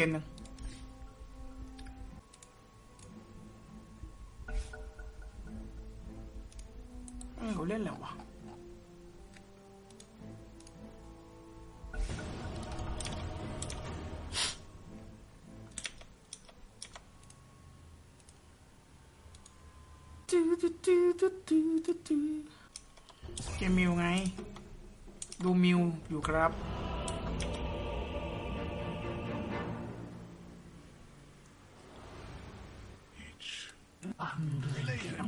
เกมหนึ่งเอ้ยเขาเล่นแล้ววะเกมมิวไง ดูมิวอยู่ครับ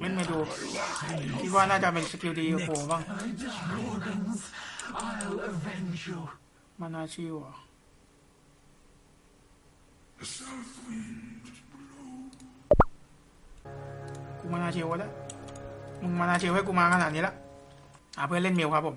เล่นมาดูคิดว่าน่าจะเป็นสกิลดีโอ้โหบ้างมานาชิวเหรอกูมานาชิวแล้วมึงมานาชิวให้กูมาขนาดนี้ละอ่าเพื่อนเล่นเมิวครับผม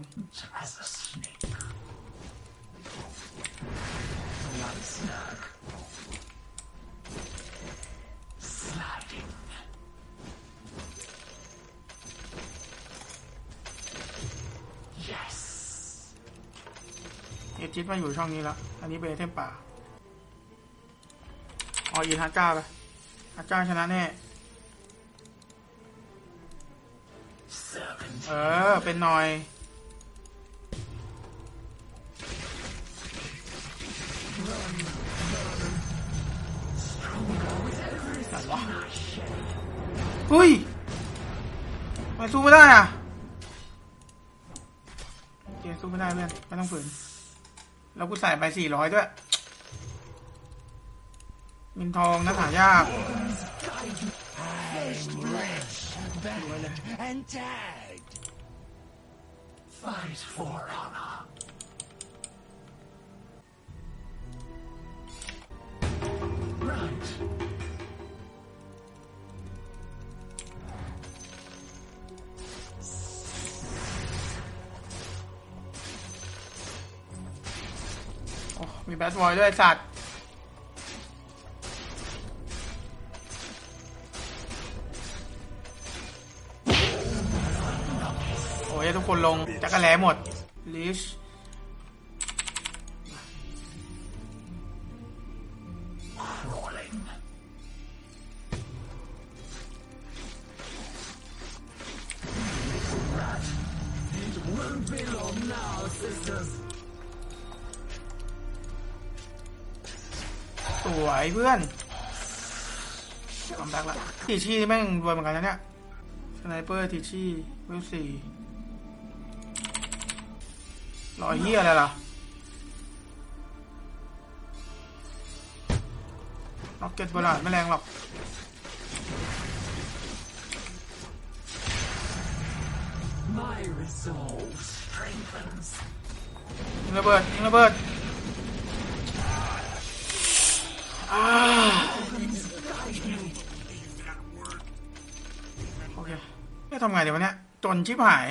จิตมาอยู่ช่องนี้แล้ว อันนี้เบเทมป่าออยินฮัตก้าไปฮัตก้าชนะแน่ เออ เป็นหน่อยแต่วะเฮ้ยไมันสู้ไม่ได้อะโอเคสู้ไม่ได้เพื่อนไม่ต้องฝืน แล้วกูใส่ไปสี่ร้อยด้วยมินทองนะหายาก And tagged. Fight for honor. Right. มีแบทบอยด้วยสัตว์โอ้ยทุกคนลงจักรแหลหมดลิช สวยเพื่อนคอมแบ็กละทีชี่แม่งรวยเหมือนกันนะเนี่ยสไนเปอร์ทีชี่เวลสี่รอยเฮียอะไรล่ะล็อกเก็ตบอลาดไม่แรงหรอก My resolve strengthens. ยิงระเบิดยิงระเบิดอ่า โอเคไม่ทำไงเดี๋ยววันนี้จนชิบหาย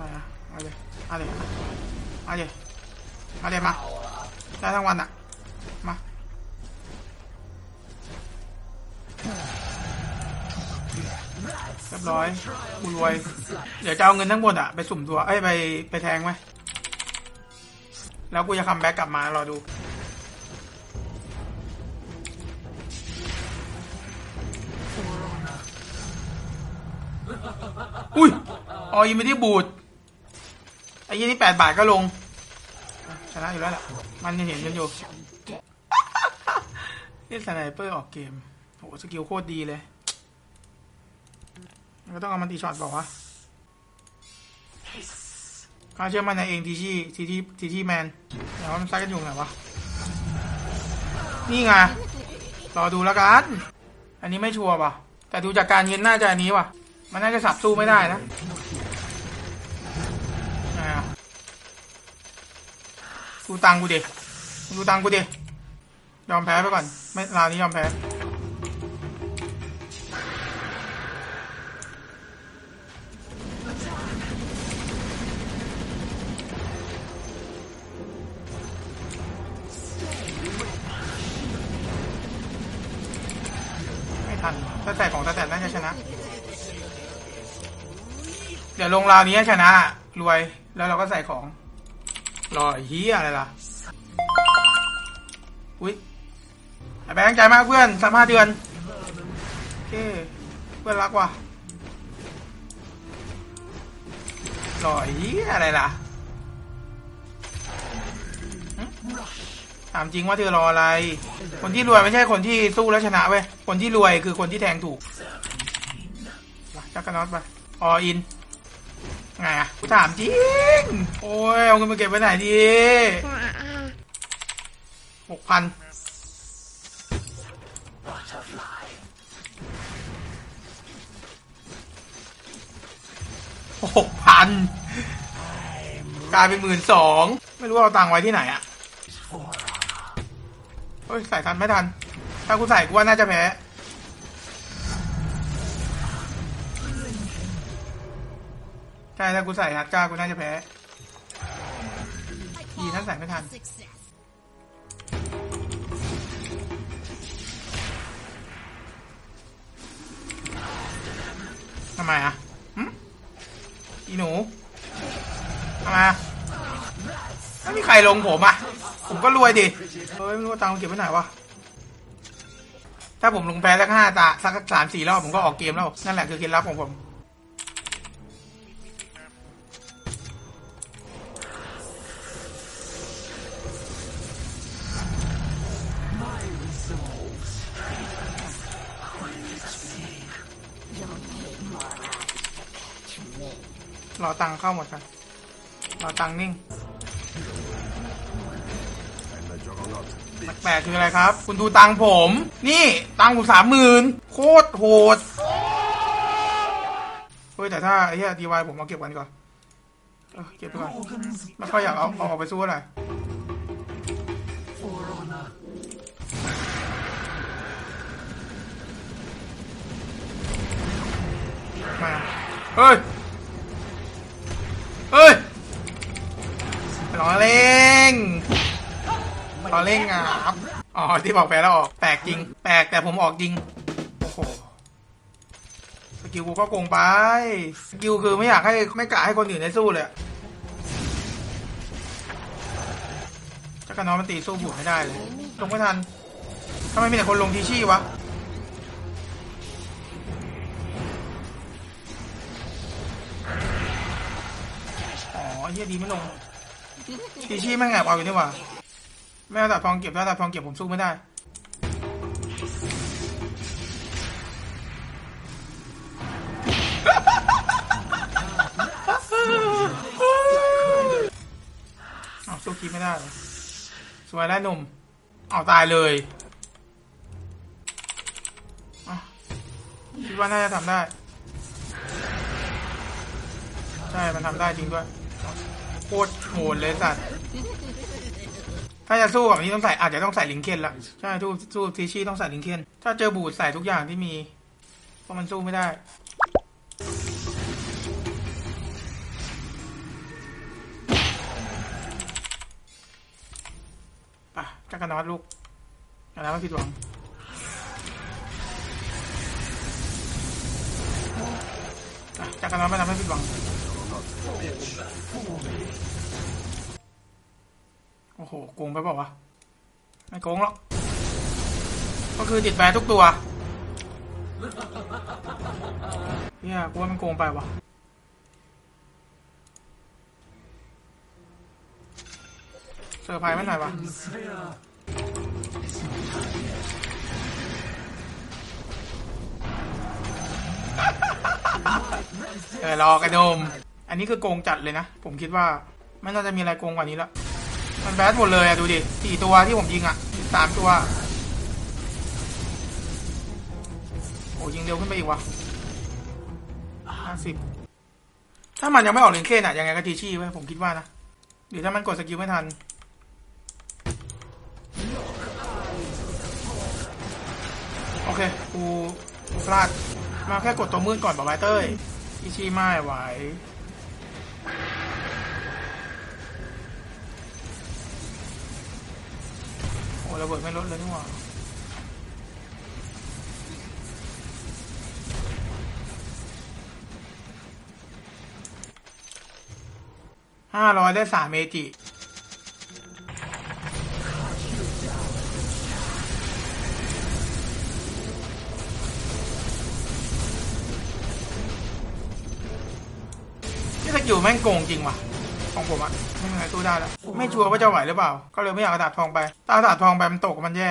มาอะมาเลยมาเลยมาเลยมาเลยมาได้ทั้งวันอะมาเรียบร้อยกูรวย เดี๋ยวจะเอาเงินทั้งหมดอะไปสุ่มตัว เอ้ย ไปไปแทงไหม แล้วกูจะคัมแบ็กกลับมารอดู อุ้ยออยังไม่ได้บูดไอ้ยี่นี่แปดบาทก็ลง ชนะอยู่แล้วแหละมันยังเห็นกันอยู่นี่สไนเปอร์ออกเกมโหสกิลโคตรดีเลย ก็ต้องเอามันตีช็อตบอกว่า ข้าเชื่อมันในเองทีชี่ทีที่ทีที่แมนแต่ว่ามันซัดกันอยู่ไหนวะ นี่ไง รอดูแล้วกัน อันนี้ไม่ชัวร์ป่ะ แต่ดูจากการยืนน่าจะอันนี้ว่ะ มันน่าจะสับสู้ไม่ได้นะดูตังกูดิดูตังกูดิยอมแพ้ไปก่อน ไม่ราวนี้ยอมแพ้ ทันถ้าแต่ของตาแต่น่าจะชนะ เดี๋ยวลงราวนี้ชนะ รวยแล้วเราก็ใส่ของ รอเฮียอะไรล่ะ อุ้ยแบงค์ใจมากเพื่อนสามห้าเดือนโอเคเพื่อนรักว่ะรอเฮียอะไรล่ะ ถามจริงว่าเธอรออะไร คนที่รวยไม่ใช่คนที่สู้แล้วชนะเว้ย คนที่รวยคือคนที่แทงถูกไปจักรนอตไปออิน ไงอะกูถามจริง โอ้ย เอาเงินมาเก็บไว้ไหนดีหกพันหกพันกลายเป็นหมื่นสอง ไม่รู้เอาตังค์ไว้ที่ไหนอะ เฮ้ย ใส่ทันไม่ทัน ถ้ากูใส่กูว่าน่าจะแพ้ใช่ถ้ากูใส่ฮัตก้ากูน่าจะแพ้ดีถ้าใส่ไม่ทันทำไมอะอีหนูทำไมอะ ไม่มีใครลงผมอะ ผมก็รวยดิเฮ้ยไม่รู้ว่าตังค์เก็บไว้ไหนวะ ถ้าผมลงแพ้สักห้าตาสักสามสี่รอบผมก็ออกเกมแล้ว นั่นแหละคือเคล็ดลับของผม รอตังค์เข้าหมดกันรอตังค์นิ่ง แปลกๆคืออะไรครับ คุณดูตังผม นี่ตังผมสามหมื่นโคตรโหดเฮ้ยแต่ถ้าไอ้เหี้ยดีวายผมเอาเก็บกันก่อนเออเก็บไปก่อนไม่ค่อยอยากเอาเอาออกไปสู้อะไรมาเฮ้ย เฮ้ยล้อเล่ง ล้อเล่งอะครับอ๋อที่บอกแปลแล้วออกแปลกจริง แปลกแต่ผมออกจริง โอ้โห สกิลกูก็โกงไป สกิลคือไม่อยากให้ไม่กะให้คนอื่นได้สู้เลยอะจักรน้องมันตีสู้บุกไม่ได้เลย ลงไม่ทันทำไมมีแต่คนลงทีชี่วะอ๋อเฮียดีไม่ลงทีชี่แม่งแอบเอาอยู่นี่หว่า ไม่เอาดาบทองเก็บแล้วดาบทองเก็บผมสู้ไม่ได้ เอาสู้คีบไม่ได้ สวยแล้วหนุ่ม เอาตายเลยคิดว่าน่าจะทำได้ ใช่ มันทำได้จริงด้วย โคตรโหดเลยสัตว์ ถ้าจะสู้แบบนี้ต้องใส่อาจจะต้องใส่ลิงเคนละใช่สู้สู้ทีชี่ต้องใส่ลิงเคนถ้าเจอบูดใส่ทุกอย่างที่มีเพราะมันสู้ไม่ได้ไปจักรนอตลูกอะไรไม่ผิดหวังจักรนอตไม่ทำให้ผิดหวัง โอ้โหโกงไปเปล่าวะ ไม่โกงหรอก ก็คือติดแบนทุกตัวเนี่ยกูว่ามันโกงไปวะเซอร์ไพรส์มันหน่อยวะเออรอกระดม อันนี้คือโกงจัดเลยนะ ผมคิดว่า ไม่น่าจะมีอะไรโกงกว่านี้แล้ว มันแบดหมดเลยอะดูดิสี่ตัวที่ผมยิงอะสามตัว โอ้ยิงเร็วขึ้นไปอีกวะห้าสิบถ้ามันยังไม่ออกเลนเคนอะยังไงก็ทีชี่ไว้ผมคิดว่านะหรือถ้ามันกดสกิลไม่ทันโอเคกูกูพลาดมาแค่กดตัวมืดก่อนบอกไวเต้ยทีชี่ไม่ไหว โอ้ระเบิดไม่ลดเลยนี่หว่าห้าร้อยได้สามเมจินี่สกิลแม่งโกงจริงว่ะ ของผมอะไม่มีใครสู้ได้แล้วไม่ชัวร์ว่าจะไหวหรือเปล่า ก็เลยไม่อยากเอาดาบทองไปถ้าเอาดาบทองไปมันตกมันแย่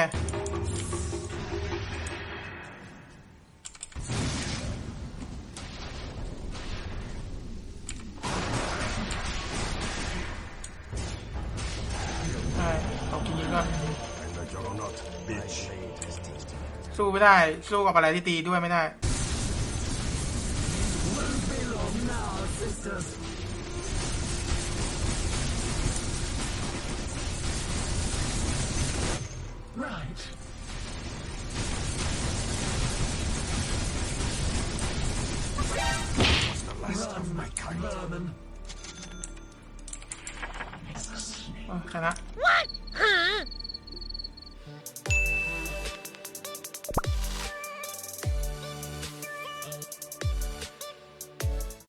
ใช่ตกจริงๆก็สู้ไม่ได้ สู้กับอะไรที่ตีด้วยไม่ได้ of my kind. Vermin. เออชนะ What?